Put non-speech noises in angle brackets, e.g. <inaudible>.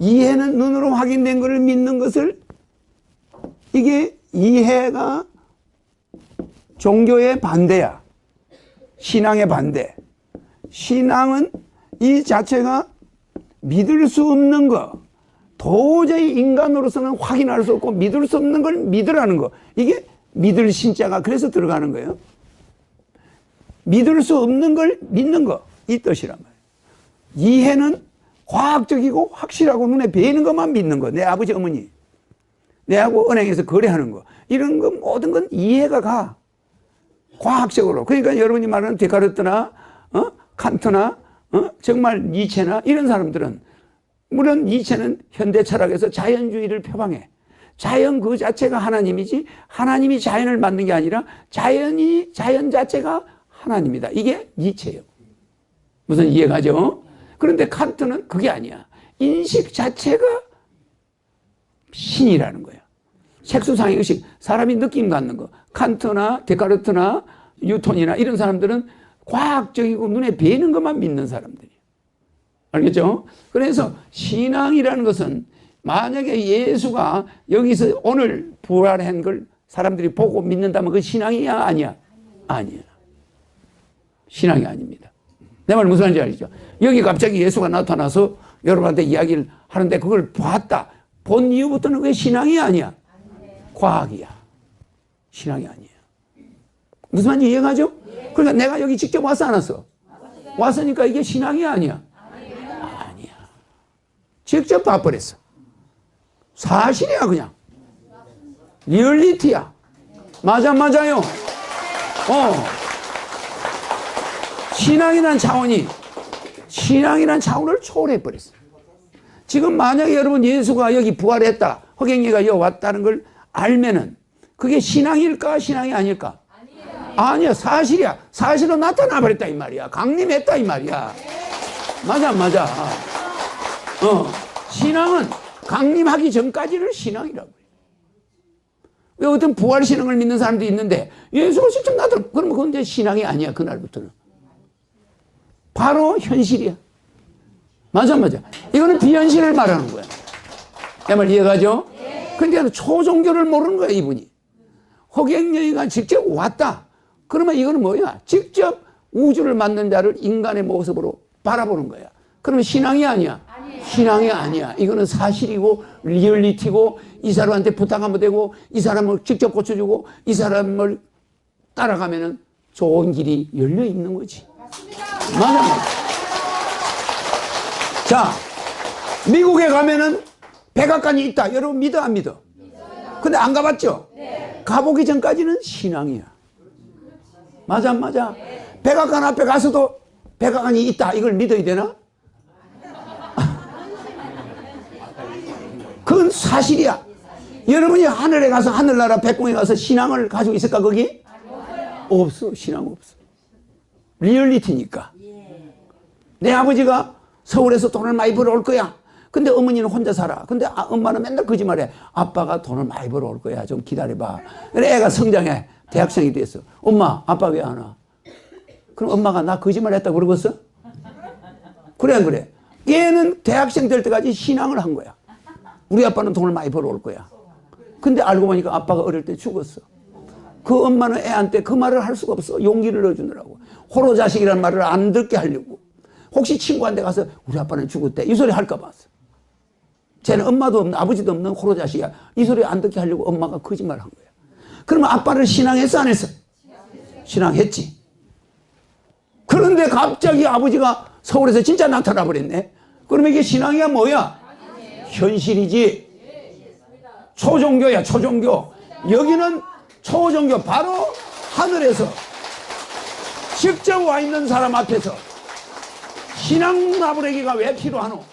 이해는 눈으로 확인된 것을 믿는 것을 이게 이해가 종교의 반대야. 신앙의 반대. 신앙은 이 자체가 믿을 수 없는 거, 도저히 인간으로서는 확인할 수 없고 믿을 수 없는 걸 믿으라는 거. 이게 믿을 신자가 그래서 들어가는 거예요. 믿을 수 없는 걸 믿는 거. 이 뜻이란 말이에요. 이해는 과학적이고 확실하고 눈에 보이는 것만 믿는 거. 내 아버지, 어머니. 내하고 은행에서 거래하는 거. 이런 거 모든 건 이해가 가. 과학적으로. 그러니까 여러분이 말하는 데카르트나, 어? 칸트나, 어? 정말 니체나 이런 사람들은 물론 니체는 현대 철학에서 자연주의를 표방해. 자연 그 자체가 하나님이지 하나님이 자연을 만든 게 아니라 자연이 자연 자체가 하나님이다. 이게 니체예요. 무슨 이해가죠? 그런데 칸트는 그게 아니야. 인식 자체가 신이라는 거야. 색수상의 의식, 사람이 느낌 갖는 거. 칸트나 데카르트나 뉴턴이나 이런 사람들은 과학적이고 눈에 뵈는 것만 믿는 사람들이에요. 알겠죠? 그래서 신앙이라는 것은 만약에 예수가 여기서 오늘 부활한 걸 사람들이 보고 믿는다면 그 신앙이야? 아니야? 아니야. 신앙이 아닙니다. 내 말 무슨 말인지 알죠? 여기 갑자기 예수가 나타나서 여러분한테 이야기를 하는데 그걸 봤다. 본 이후부터는 왜 신앙이 아니야? 과학이야. 신앙이 아니에요. 무슨 말인지 이해가죠? 그러니까 내가 여기 직접 왔어, 안 왔어? 왔으니까 이게 신앙이 아니야. 아니야. 직접 봐버렸어. 사실이야, 그냥. 리얼리티야. 맞아, 맞아요. 어. 신앙이란 차원이, 신앙이란 차원을 초월해 버렸어. 지금 만약에 여러분 예수가 여기 부활했다, 허경이가 여기 왔다는 걸 알면은 그게 신앙일까, 신앙이 아닐까? 아니야, 사실이야. 사실로 나타나 버렸다, 이 말이야. 강림했다, 이 말이야. 맞아, 맞아. 어. 신앙은 강림하기 전까지를 신앙이라고. 왜 어떤 부활 신앙을 믿는 사람도 있는데 예수가 직접 나타나, 그러면 그건 이제 신앙이 아니야, 그날부터는. 바로 현실이야. 맞아, 맞아. 이거는 비현실을 말하는 거야. 내말 이해가죠? 근데 초종교를 모르는 거야, 이분이. 허경영이가 직접 왔다. 그러면 이거는 뭐야? 직접 우주를 만든 자를 인간의 모습으로 바라보는 거야. 그러면 신앙이 아니야. 신앙이 아니야. 이거는 사실이고 리얼리티고 이 사람한테 부탁하면 되고 이 사람을 직접 고쳐주고 이 사람을 따라가면은 좋은 길이 열려 있는 거지. 맞 아, 맞아. 자, 미국에 가면은 백악관이 있다. 여러분 믿어 안 믿어? 근데 안 가봤죠? 가보기 전까지는 신앙이야. 맞아, 안 맞아. 백악관 앞에 가서도 백악관이 있다. 이걸 믿어야 되나? <laughs> 그건 사실이야. 여러분이 하늘에 가서 하늘나라 백공에 가서 신앙을 가지고 있을까 거기? 없어. 신앙 없어. 리얼리티니까. 내 아버지가 서울에서 돈을 많이 벌어올 거야. 근데 어머니는 혼자 살아. 근데 아, 엄마는 맨날 거짓말해. 아빠가 돈을 많이 벌어올 거야. 좀 기다려봐. 그래 애가 성장해. 대학생이 됐어. 엄마, 아빠 왜 안 와? 그럼 엄마가 나 거짓말 했다고 그러겠어? 그래, 안 그래? 얘는 대학생 될 때까지 신앙을 한 거야. 우리 아빠는 돈을 많이 벌어올 거야. 근데 알고 보니까 아빠가 어릴 때 죽었어. 그 엄마는 애한테 그 말을 할 수가 없어. 용기를 넣어주느라고. 호로 자식이라는 말을 안 듣게 하려고. 혹시 친구한테 가서 우리 아빠는 죽었대. 이 소리 할까 봐. 쟤는 엄마도 없는 아버지도 없는 호로 자식이야. 이 소리 안 듣게 하려고 엄마가 거짓말을 한 거야. 그러면 아빠를 신앙했어 안 했어? 신앙했지. 그런데 갑자기 아버지가 서울에서 진짜 나타나 버렸네. 그러면 이게 신앙이야 뭐야? 현실이지. 초종교야 초종교. 여기는 초종교 바로 하늘에서 직접 와 있는 사람 앞에서 신앙 나부레기가 왜 필요하노?